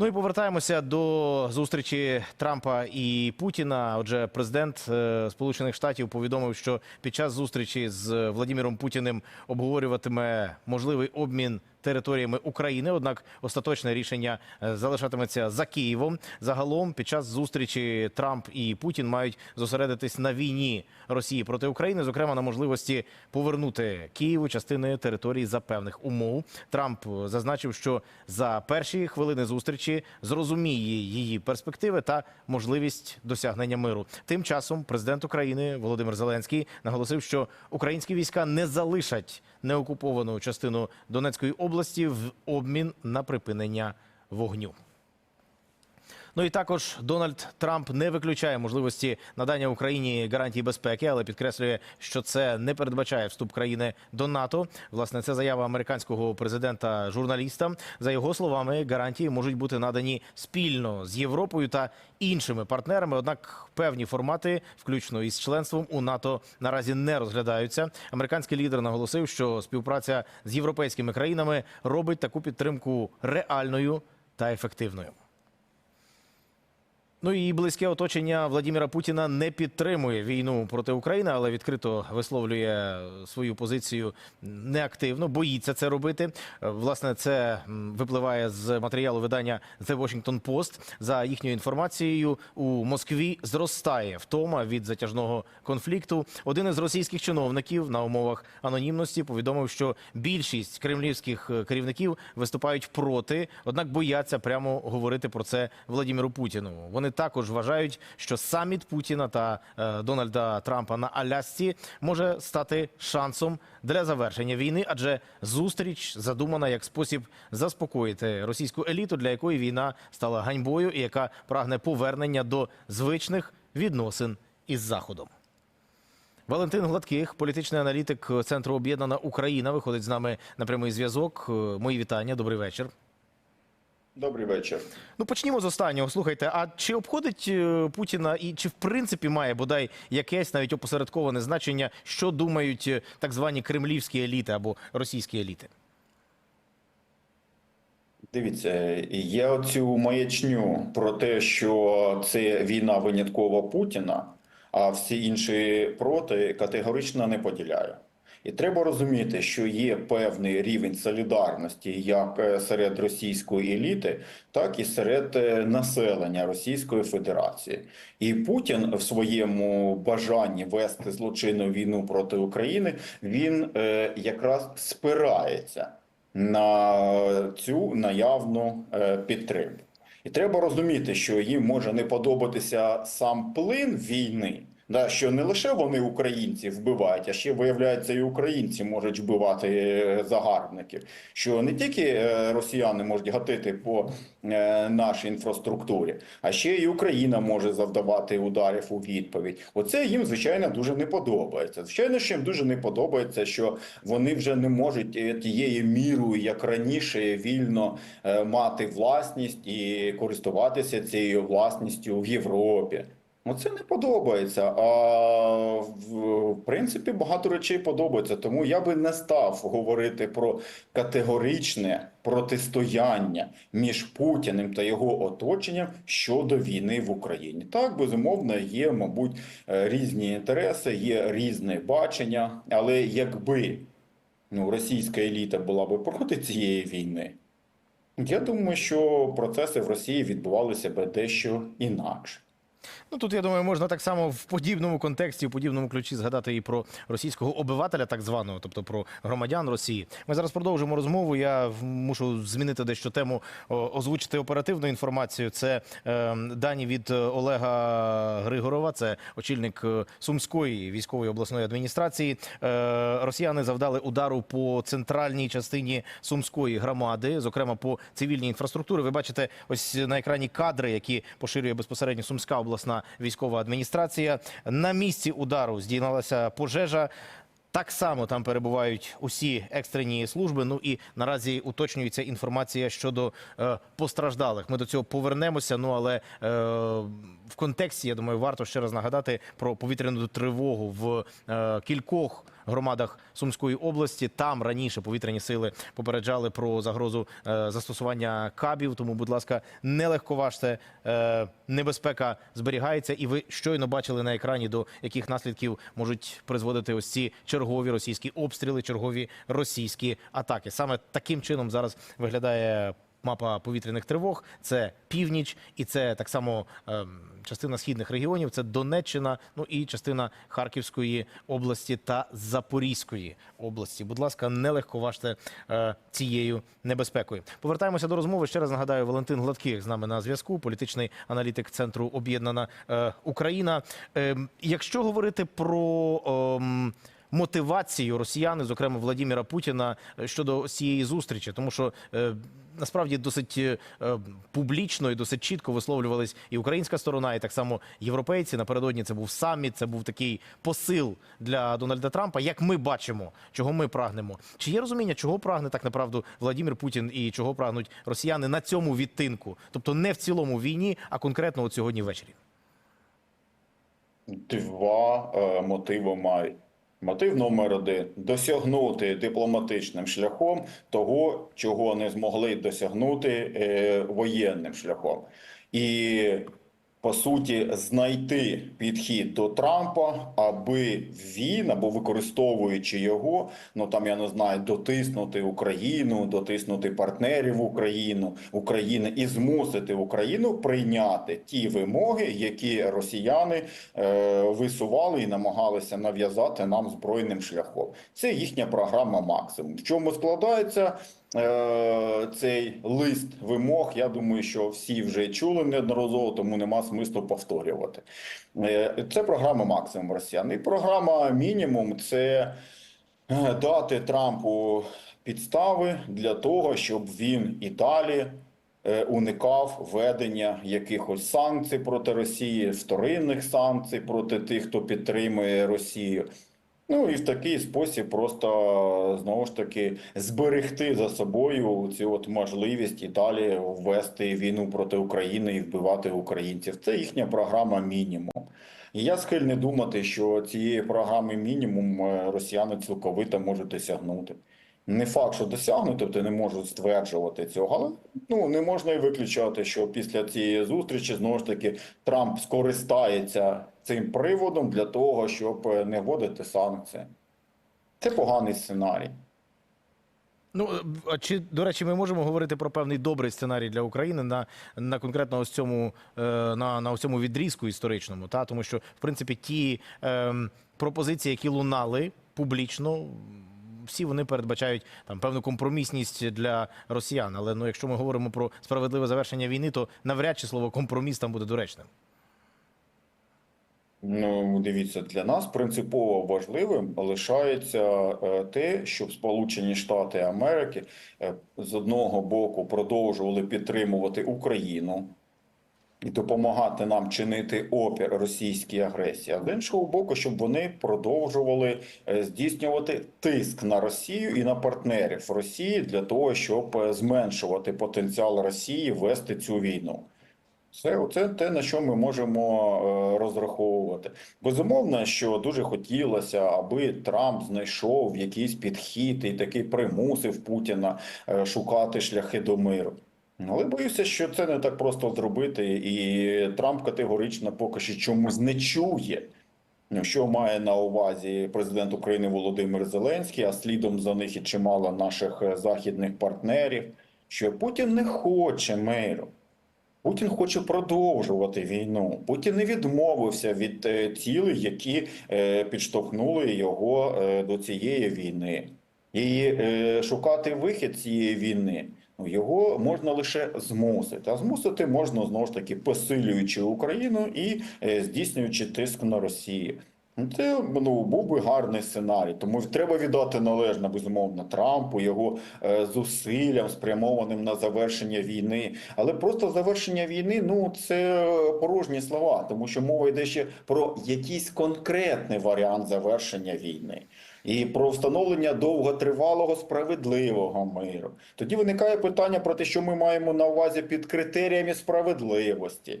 Ну і повертаємося до зустрічі Трампа і Путіна. Отже, президент е, Сполучених Штатів повідомив, що під час зустрічі з Владимиром Путіним обговорюватиме можливий обмін територіями України. Однак остаточне рішення е, залишатиметься за Києвом. Загалом, під час зустрічі Трамп і Путін мають зосередитись на війні Росії проти України, зокрема на можливості повернути Києву частини території за певних умов. Трамп зазначив, що за перші хвилини зустрічі зрозуміє її перспективи та можливість досягнення миру. Тим часом президент України Володимир Зеленський наголосив, що українські війська не залишать неокуповану частину Донецької області в обмін на припинення вогню. Ну і також Дональд Трамп не виключає можливості надання Україні гарантій безпеки, але підкреслює, що це не передбачає вступ країни до НАТО. Власне, це заява американського президента журналістам. За його словами, гарантії можуть бути надані спільно з Європою та іншими партнерами. Однак певні формати, включно із членством у НАТО, наразі не розглядаються. Американський лідер наголосив, що співпраця з європейськими країнами робить таку підтримку реальною та ефективною. Ну і близьке оточення Владимира Путіна не підтримує війну проти України, але відкрито висловлює свою позицію неактивно, боїться це робити. Власне, це випливає з матеріалу видання The Washington Post. За їхньою інформацією, у Москві зростає втома від затяжного конфлікту. Один із російських чиновників на умовах анонімності повідомив, що більшість кремлівських е, керівників виступають проти, однак бояться прямо говорити про це Владимиру Путіну. Вони також вважають, що саміт Путіна та е, Дональда Трампа на Алясці може стати шансом для завершення війни, адже зустріч задумана як спосіб заспокоїти російську еліту, для якої війна стала ганьбою і яка прагне повернення до звичних відносин із Заходом. Валентин Гладких, політичний аналітик Центру Об'єднана Україна, виходить з нами на прямий зв'язок. Е, Мої вітання, добрий вечір. Добрий вечір. Ну почнімо з останнього. Слухайте, а чи обходить е, Путіна і чи в принципі має бодай якесь навіть опосередковане значення, що думають е, так звані кремлівські еліти або російські еліти? Дивіться, я оцю маячню про те, що це війна винятково Путіна, а всі інші проти категорично не поділяю. І треба розуміти, що є певний рівень солідарності як е, серед російської еліти, так і серед е, населення Російської Федерації. І Путін в своєму бажанні вести злочинну війну проти України він е, якраз спирається на цю наявну підтримку. І треба розуміти, що їм може не подобатися сам плин війни. Да, що не лише вони українці вбивають, а ще виявляється, і українці можуть вбивати е, загарбників. Що не тільки е, росіяни можуть гатити по е, нашій інфраструктурі, а ще і Україна може завдавати ударів у відповідь. Оце їм звичайно дуже не подобається. Звичайно, що їм дуже не подобається, що вони вже не можуть тією мірою, як раніше, вільно мати власність і користуватися цією власністю в Європі. Оце не подобається. А в, в принципі багато речей подобається. Тому я би не став говорити про категоричне протистояння між Путіним та його оточенням щодо війни в Україні. Так, безумовно, є, мабуть, е, різні інтереси, є різне бачення, але якби ну, російська еліта була би проти цієї війни. Я думаю, що процеси в Росії відбувалися би дещо інакше. Ну тут я думаю, можна так само в подібному контексті, в подібному ключі згадати і про російського обивателя, так званого, тобто про громадян Росії. Ми зараз продовжимо розмову. Я мушу змінити дещо тему, озвучити оперативну інформацію. Це е, дані від е, Олега Григорова, це очільник е, Сумської військової обласної адміністрації. Е, росіяни завдали удару по центральній частині Сумської громади, зокрема по цивільній інфраструктурі. Ви бачите ось на екрані кадри, які поширює безпосередньо Сумська обласна військова адміністрація. На місці удару здійнялася пожежа. Так само там перебувають усі екстрені служби. Ну і наразі уточнюється інформація щодо е, постраждалих. Ми до цього повернемося. Ну але е, в контексті я думаю, варто ще раз нагадати про повітряну тривогу в е, кількох громадах Сумської області. Там раніше повітряні сили попереджали про загрозу е, застосування кабів. Тому, будь ласка, не легковажте. Е, небезпека зберігається, і ви щойно бачили на екрані, до яких наслідків можуть призводити ось ці чергові російські обстріли, чергові російські атаки. Саме таким чином зараз виглядає мапа повітряних тривог. Це північ, і це так само ем, частина східних регіонів. Це Донеччина, ну і частина Харківської області та Запорізької області. Будь ласка, не легковажте е, цією небезпекою. Повертаємося до розмови. Ще раз нагадаю, Валентин Гладких з нами на зв'язку, політичний аналітик центру Об'єднана е, Україна. Ем, якщо говорити про ем, мотивацію росіяни, зокрема Владіміра Путіна, е, щодо цієї зустрічі, тому що е, насправді досить е, публічно і досить чітко висловлювались і українська сторона, і так само європейці. Напередодні це був саміт, це був такий посил для Дональда Трампа. Як ми бачимо, чого ми прагнемо? Чи є розуміння, чого прагне так направду Владимир Путін і чого прагнуть росіяни на цьому відтинку? Тобто не в цілому війні, а конкретно от сьогодні ввечері. Два е, мотиви мають. Мотив номер один досягнути дипломатичним шляхом того, чого не змогли досягнути е, воєнним шляхом. І по суті, знайти підхід до Трампа, аби він або використовуючи його, ну там я не знаю, дотиснути Україну, дотиснути партнерів Україну України і змусити Україну прийняти ті вимоги, які росіяни е, висували і намагалися нав'язати нам збройним шляхом. Це їхня програма максимум. В чому складається? Е, цей лист вимог, я думаю, що всі вже чули неодноразово, тому нема смислу повторювати. Е, Це програма максимум росіян. І програма мінімум це е, дати Трампу підстави для того, щоб він і далі уникав введення якихось санкцій проти Росії, вторинних санкцій проти тих, хто підтримує Росію. Ну і в такий спосіб просто знову ж таки зберегти за собою цю от можливість і далі ввести війну проти України і вбивати українців. Це їхня програма мінімум. Я схильний думати, що цієї програми мінімум е, росіяни цілковито можуть досягнути. Не факт, що досягнути, тобто не можуть стверджувати цього, але ну не можна і виключати, що після цієї зустрічі знову ж таки Трамп скористається цим приводом для того, щоб е, не вводити санкції. Це поганий сценарій. Ну а чи до речі, ми можемо говорити про певний добрий сценарій для України на, на конкретно ось цьому е, на, на ось цьому відрізку історичному, та тому що в принципі ті е, пропозиції, які лунали публічно. Всі вони передбачають там певну компромісність для росіян. Але ну, якщо ми говоримо про справедливе завершення війни, то навряд чи слово компроміс там буде доречним. Ну, дивіться, для нас принципово важливим лишається е, те, щоб Сполучені Штати Америки е, з одного боку продовжували підтримувати Україну і допомагати нам чинити опір російській агресії, а з іншого боку, щоб вони продовжували е, здійснювати тиск на Росію і на партнерів Росії для того, щоб зменшувати потенціал Росії вести цю війну. Це це те, на що ми можемо е, розраховувати. Безумовно, що дуже хотілося, аби Трамп знайшов якийсь підхід і такий примусив Путіна е, шукати шляхи до миру. Але боюся, що це не так просто зробити, і Трамп категорично поки що чомусь не чує. Що має на увазі президент України Володимир Зеленський, а слідом за них і чимало наших е, західних партнерів, що Путін не хоче миру. Путін хоче продовжувати війну. Путін не відмовився від е, цілей, які е, підштовхнули його е, до цієї війни. І шукати вихід цієї війни ну, його можна лише змусити. А змусити можна знову ж таки посилюючи Україну і здійснюючи тиск на Росію. Ну, Це ну, був би гарний сценарій, тому треба віддати належне безумовно Трампу, його е, зусиллям, спрямованим на завершення війни. Але просто завершення війни ну це порожні слова, тому що мова йде ще про якийсь конкретний варіант завершення війни і про встановлення довготривалого справедливого миру. Тоді виникає питання про те, що ми маємо на увазі під критеріями справедливості.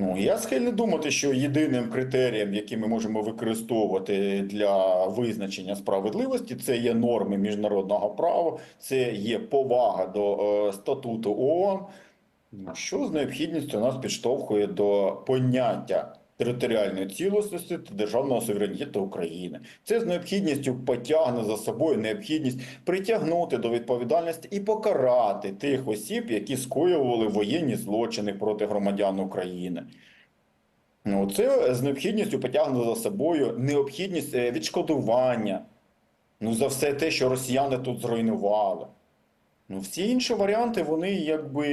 Ну, я схильний думати, що єдиним критерієм, який ми можемо використовувати для визначення справедливості, це є норми міжнародного права, це є повага до е, статуту ООН, що з необхідністю нас підштовхує до поняття територіальної цілісності та державного суверенітету України. Це з необхідністю потягне за собою необхідність притягнути до відповідальності і покарати тих осіб, які скоювали воєнні злочини проти громадян України. Ну, це з необхідністю потягне за собою необхідність е, відшкодування ну, за все те, що росіяни тут зруйнували. Ну, всі інші варіанти, вони якби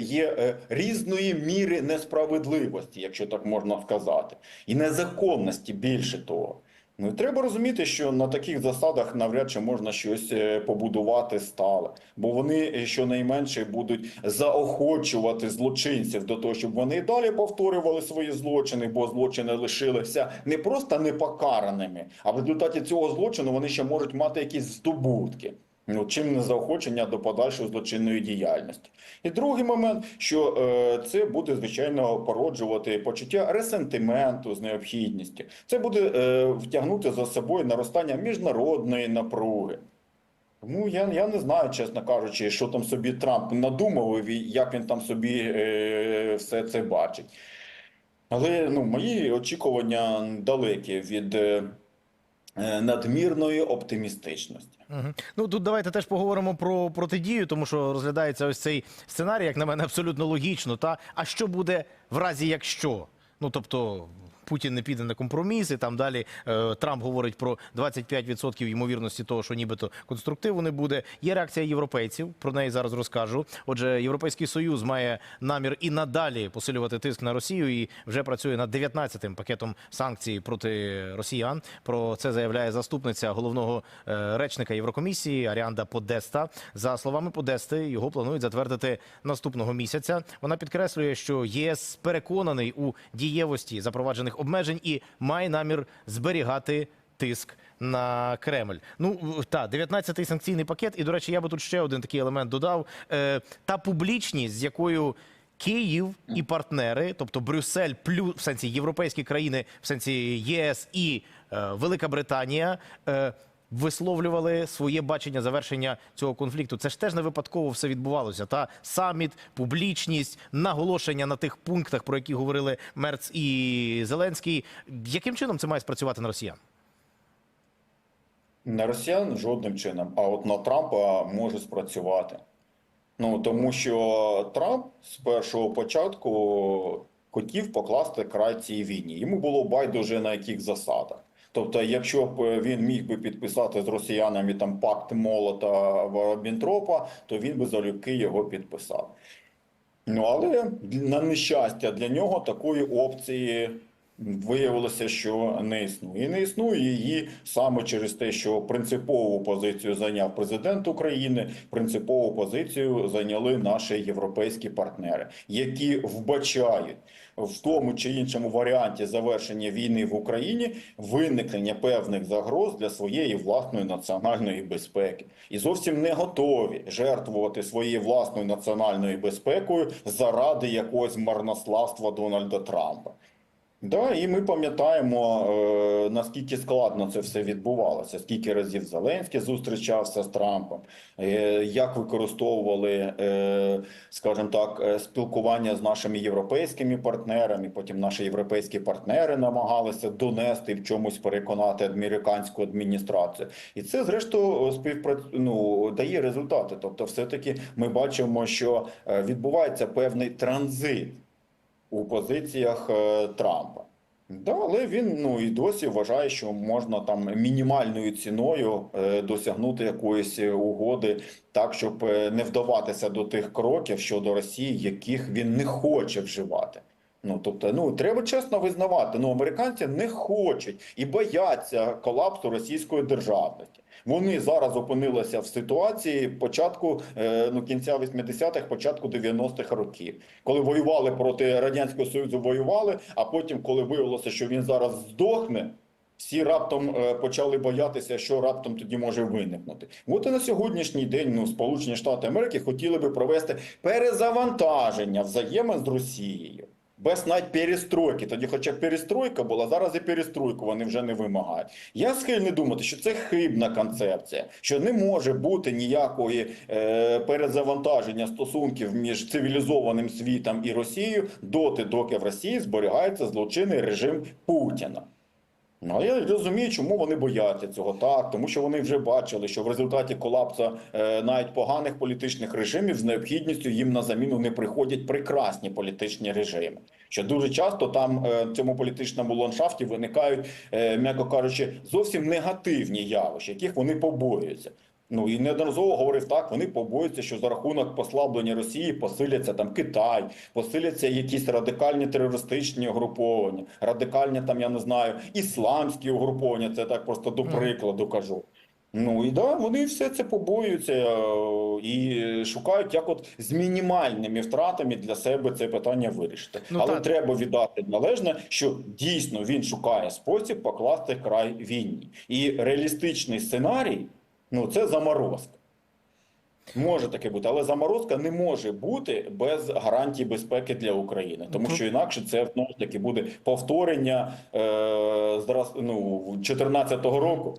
є е, різної міри несправедливості, якщо так можна сказати, і незаконності більше того. Ну і треба розуміти, що на таких засадах навряд чи можна щось е, побудувати стале, бо вони е, щонайменше будуть заохочувати злочинців до того, щоб вони і далі повторювали свої злочини, бо злочини лишилися не просто непокараними, а в результаті цього злочину вони ще можуть мати якісь здобутки. Ну, чим не заохочення до подальшої злочинної діяльності. І другий момент, що е, це буде звичайно породжувати почуття ресентименту з необхідністю. Це буде е, втягнути за собою наростання міжнародної напруги. Тому я, я не знаю, чесно кажучи, що там собі Трамп надумав як він там собі е, все це бачить. Але ну, мої очікування далекі від е, надмірної оптимістичності. Угу. Ну тут давайте теж поговоримо про протидію, тому що розглядається ось цей сценарій, як на мене, абсолютно логічно. Та а що буде в разі, якщо? Ну тобто. Путін не піде на компроміси. Там далі е, Трамп говорить про 25% ймовірності того, що нібито конструктиву не буде. Є реакція європейців. Про неї зараз розкажу. Отже, європейський союз має намір і надалі посилювати тиск на Росію і вже працює над 19-тим пакетом санкцій проти росіян. Про це заявляє заступниця головного е, речника Єврокомісії Аріанда Подеста. За словами Подести, його планують затвердити наступного місяця. Вона підкреслює, що ЄС переконаний у дієвості запроваджених обмежень і має намір зберігати тиск на Кремль. Ну та 19-й санкційний пакет. І до речі, я би тут ще один такий елемент додав: е, та публічність, з якою. Київ і партнери, тобто Брюссель, плюс в сенсі європейські країни, в сенсі ЄС і е, Велика Британія. Е, Висловлювали своє бачення завершення цього конфлікту. Це ж теж не випадково все відбувалося. Та саміт, публічність, наголошення на тих пунктах, про які говорили Мерц і Зеленський. Яким чином це має спрацювати на росіян? На росіян жодним чином, а от на Трампа може спрацювати. Ну тому що Трамп з першого початку хотів покласти край цій війні. Йому було байдуже на яких засадах. Тобто, якщо б він міг би підписати з росіянами там пакт Молота Бінтропа, то він би залюбки його підписав. Ну але на нещастя для нього такої опції виявилося, що не існує. І не існує її саме через те, що принципову позицію зайняв президент України, принципову позицію зайняли наші європейські партнери, які вбачають в тому чи іншому варіанті завершення війни в Україні виникнення певних загроз для своєї власної національної безпеки, і зовсім не готові жертвувати своєю власною національною безпекою заради якогось марнославства Дональда Трампа. Да, і ми пам'ятаємо, е, наскільки складно це все відбувалося, скільки разів Зеленський зустрічався з Трампом, е, як використовували, е, скажімо так, е, спілкування з нашими європейськими партнерами. Потім наші європейські партнери намагалися донести в чомусь переконати американську адміністрацію, і це зрештою співпра... ну, дає результати. Тобто, все-таки ми бачимо, що е, відбувається певний транзит у позиціях е, Трампа. Да, але він ну і досі вважає, що можна там мінімальною ціною е, досягнути якоїсь угоди, так щоб е, не вдаватися до тих кроків щодо Росії, яких він не хоче вживати. Ну тобто, ну треба чесно визнавати. Ну американці не хочуть і бояться колапсу російської державності. Вони зараз опинилися в ситуації початку е, ну кінця 80-х, початку 90-х років, коли воювали проти радянського союзу, воювали. А потім, коли виявилося, що він зараз здохне. Всі раптом е, почали боятися, що раптом тоді може виникнути. От і на сьогоднішній день ну, Сполучені Штати Америки хотіли би провести перезавантаження взаємин з Росією. Без навіть перестройки. Тоді, хоча перестройка була, зараз і перестройку вони вже не вимагають. Я схильний думати, що це хибна концепція, що не може бути ніякої е, перезавантаження стосунків між цивілізованим світом і Росією доти, доки в Росії зберігається злочинний режим Путіна. Ну, я розумію, чому вони бояться цього так, тому що вони вже бачили, що в результаті колапсу е, навіть поганих політичних режимів з необхідністю їм на заміну не приходять прекрасні політичні режими. Що дуже часто там е, в цьому політичному ландшафті виникають, е, м'яко кажучи, зовсім негативні явища, яких вони побоюються. Ну і неодноразово говорив так. Вони побоюються, що за рахунок послаблення Росії посиляться там Китай, посиляться якісь радикальні терористичні угруповання, радикальні там, я не знаю, ісламські угруповання. Це так просто до прикладу кажу. Ну і да, вони все це побоюються е, і шукають, як от з мінімальними втратами для себе це питання вирішити. Ну, Але так. треба віддати належне, що дійсно він шукає спосіб покласти край війні. І реалістичний сценарій ну це заморозка. Може таке бути, але заморозка не може бути без гарантій безпеки для України, тому що інакше це знову ж таки буде повторення е, ну, 14-го року.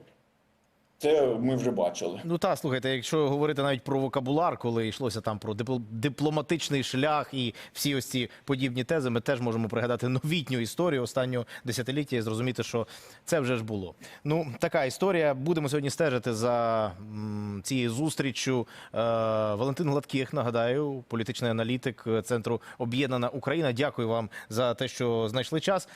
Це ми вже бачили. Ну та слухайте, якщо говорити навіть про вокабуляр, коли йшлося там про дипл- дипломатичний шлях і всі ось ці подібні тези, ми теж можемо пригадати новітню історію останнього десятиліття і зрозуміти, що це вже ж було. Ну така історія. Будемо сьогодні стежити за цією зустріччю. Е, Валентин Гладких, нагадаю, політичний аналітик центру Об'єднана Україна. Дякую вам за те, що знайшли час.